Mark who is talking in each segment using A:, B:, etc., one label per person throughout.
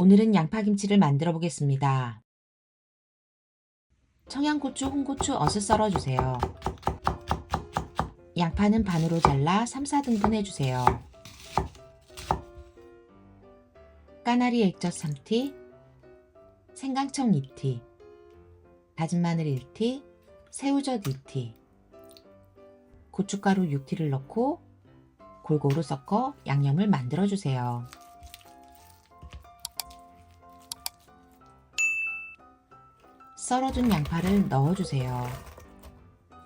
A: 오늘은 양파김치를 만들어 보겠습니다. 청양고추, 홍고추 어슷 썰어주세요. 양파는 반으로 잘라 3, 4등분 해주세요. 까나리 액젓 3티, 생강청 2티, 다진 마늘 1티, 새우젓 2티, 고춧가루 6티를 넣고 골고루 섞어 양념을 만들어 주세요. 썰어둔 양파를 넣어주세요.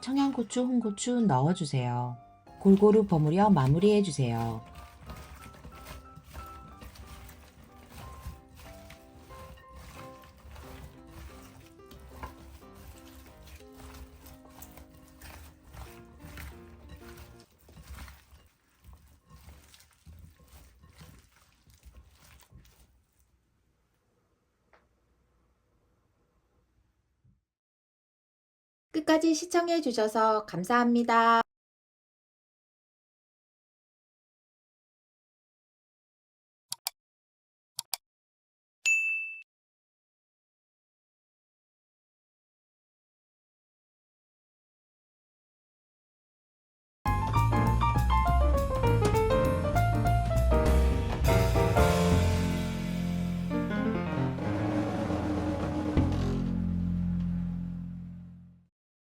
A: 청양고추, 홍고추 넣어주세요. 골고루 버무려 마무리해주세요.
B: 끝까지 시청해 주셔서 감사합니다.